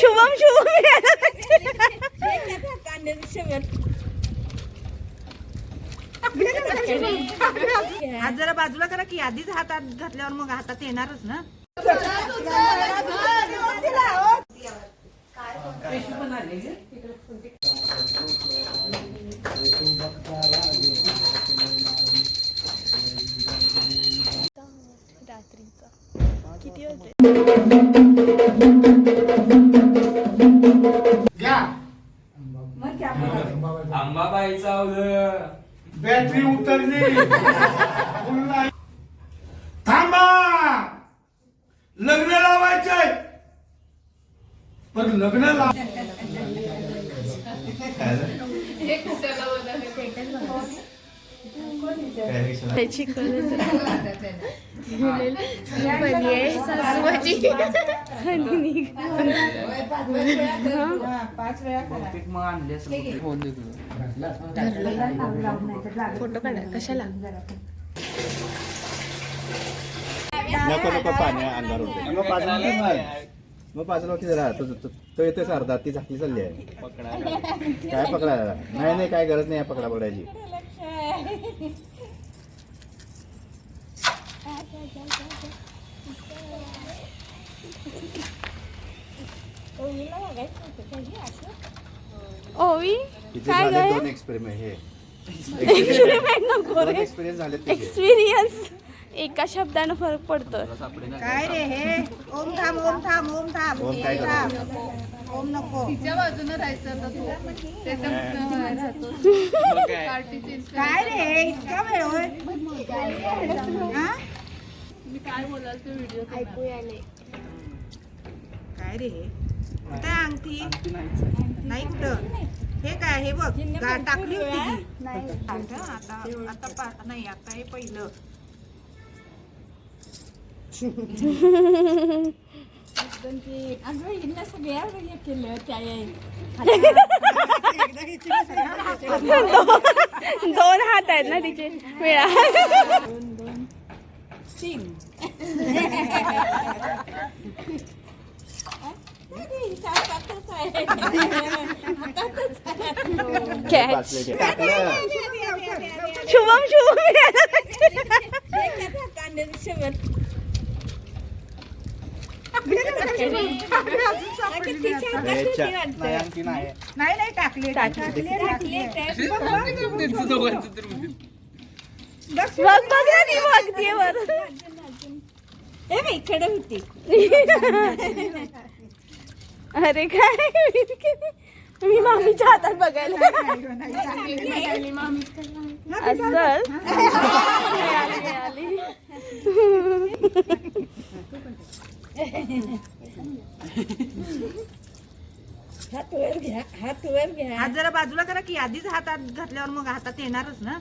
शुभम शुभम हात जरा बाजूला करा की आधीच हातात घातल्यावर मग हातात येणारच ना. रात्रीचा पण लग्न त्याची. फोटो काढा कशाला नको नको पाणी उडते. मग पाच जरा तो तो- तो येतोय अर्धा ती झाकली चालली आहे. काय पकडायला? नाही नाही काय गरज नाही आहे पकडा पकडायची ओवी तिचे काय झाले ग दोन एक्सपेरिमेंट हे. एक्सपेरिमेंट नको दोन रे एक्सपिरियन्स झाले एक्सपिरियन्स एका शब्दानं फरक पडतो काय रे हे? ओम थांब ओम थांब ओम थांब. ओम काय थांब. ओम नको. काय? रे? हे इतका वेळ होय? हा? काय रे हे? कुठे आहे अंगठी? नाही कुठं? हे काय? हे बघ. गा- टाकली होती ती. आता आता पा- नाही आता हे पहिलं. दोन हात आहेत ना तिचे. वेळा. कॅच शुभम. शुभम नाही नाही टाकली टाकली इकडे होती अरे काय? मी मामीच्या हातात बघायला. हात वर घ्या हात वर घ्या. हात जरा बाजूला करा की आधीच हातात घातल्यावर मग हातात येणारच ना.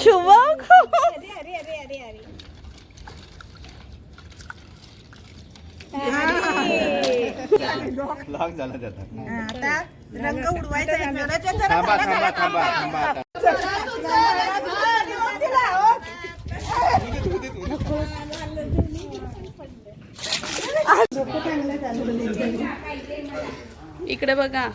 शुभम अरे अरे अरे अरे अरे. लॉक झाला त्याचा. हा, आता रंग उडवायचा आहे. जरा- जरा- थांबा जरा- थांबा थांबा थांबा. आता इकडे बघा.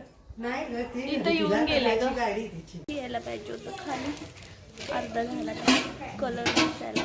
इथं येऊन गेले यायला पाहिजे होतं खाली. अर्धा झाला कलर दिसायला.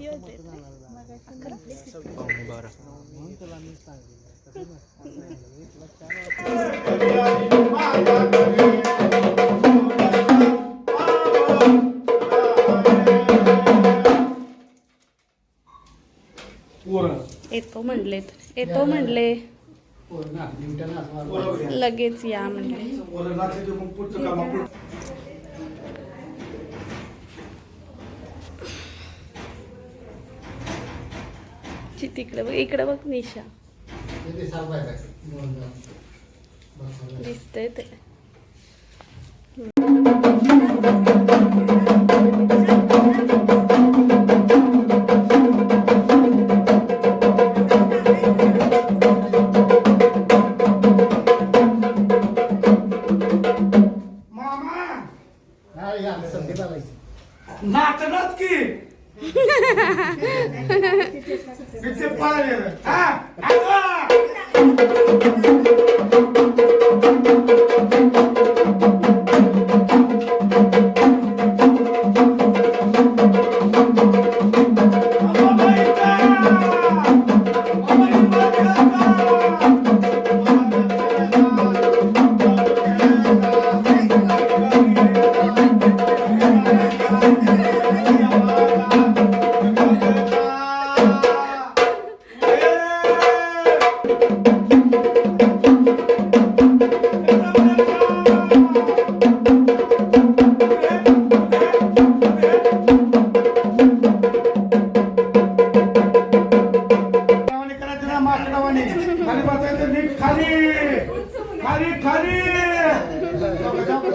किती येतो म्हणले येतो म्हणले. लगेच या म्हणले पोरं लागले की मग पुढचं काम आपण ची तिकडं बघ इकडं बघ निशा. दिसतंय ते. मी ते पाहिलं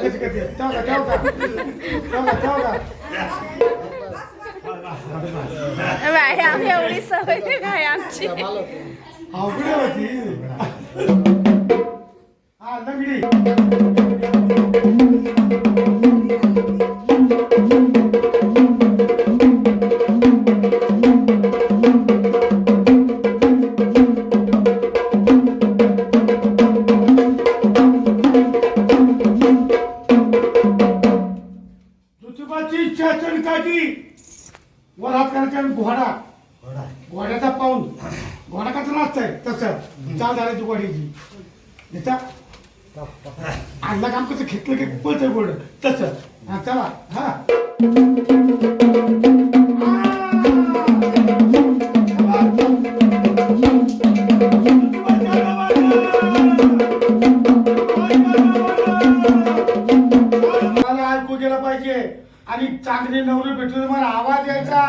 का? व्यायाम एवढी सवय नाही व्यायामची अवघड होती हा लंगडी काठी वर हात करायचा आणि घोडा. घोड्याचा पाऊल. घोडा कसा नाचताय? तसं. चाल झाल्याची घोड्याची. आणला काम कसं? घेतलं की पळतंय घोड. तसं. हा चला. हा. चांगली नवरी भेटली मला आवाज यायचा.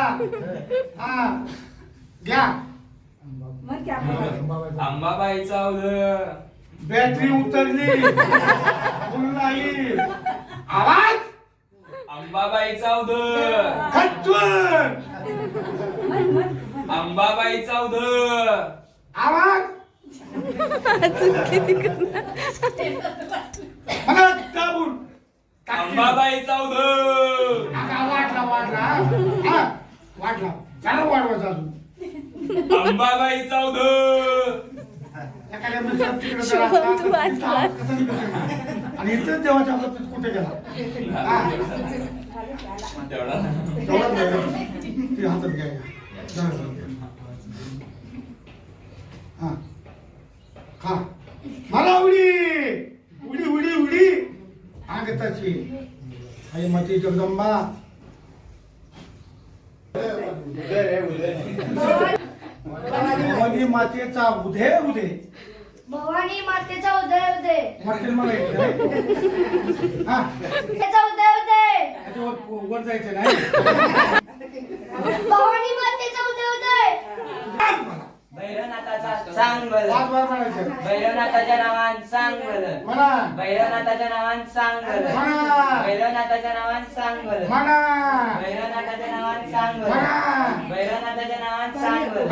हा. घ्या. बॅटरी उतरली. फुल नाही. आवाज? अंबाबाईचा खच्चून अंबाबाईचा उदय. आवाज? मला दाबून टाकतील. अंबाबाईचा उदय. वाटला हा. वाटला त्याला वाढवायचा अजून. अंबाबाईचा उदय एखाद्या मित्रात तिकडे जरा शुभम, तू असला, वाचला. कसं निघायचं? आणि इथं देवाच्या बाबतीत कुठे गेला? तेवढा. ती हातात घ्या. जरा जरा. घ्या. हा. खा. मला उडी! उडी उडी उडी! आगताची. आई मती जगदंबा भवानी मातेचा उदे उदे भवानी मातेचा उदय उदय. म्हटलं मला. हा. त्याचा उदय उदय. त्याच्यावर वर जायचं नाही. भवानी मातेचा उदय उदय सांग मला. भैरवनाथाचा सांग बरं. पाच बार म्हणायचं. भैरवनाथाच्या नावान सांग बरं. म्हणा. भैरवनाथाच्या नावान सांग बरं. म्हणा. भैरवनाथाच्या नावान सांग बरं. म्हणा. भैरवनाथाच्या नावान सांग बरं. म्हणा. भैरवनाथाच्या नावान सांग बरं.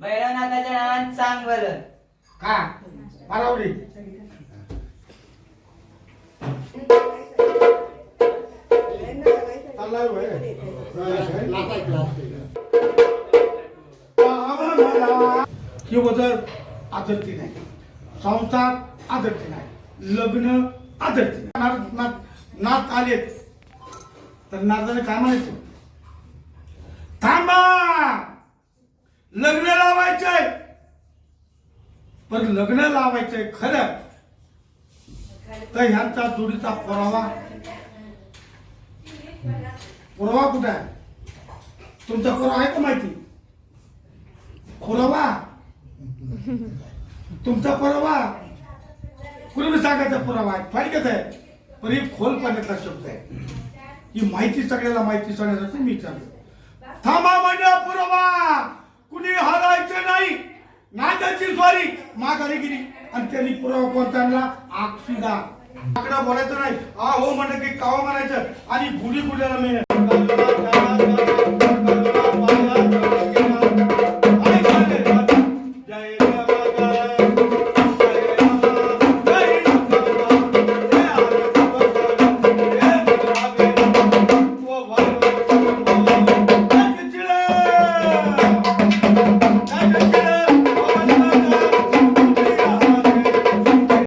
भैरवनाथाच्या नावान सांग बरं. का? चाललाय होय. ही वजर आदरती नाही. संसार आदरती नाही. लग्न आदरती नाही. नात- आलेत तर नाताने काय म्हणायचं? थांबा! लग्न लावायचंय. पण लग्न लावायचंय खरं. तर ह्यांचा जोडीचा पुरावा पुरावा कुठे आहे? तुमचा पुरावा आहे का माहिती? पुरावा तुमचा पुरावा? कुणी सांगायचा पुरावा आहे? फायकच आहे? पण हे खोल पाण्यातला शब्द आहे. ही माहिती सगळ्याला माहिती सांगण्यासाठी मी विचारतो थांबा म्हणजे पुरावा! कुणी हरायचं नाही. नागाची स्वारी. माघारी गेली. आणि त्यांनी पुरावा कोणता आणला आक्षीदा आकडा बोलायचं नाही. आ हो म्हणलं की काव म्हणायचं. आणि गुढी गुढ्याला मिळेल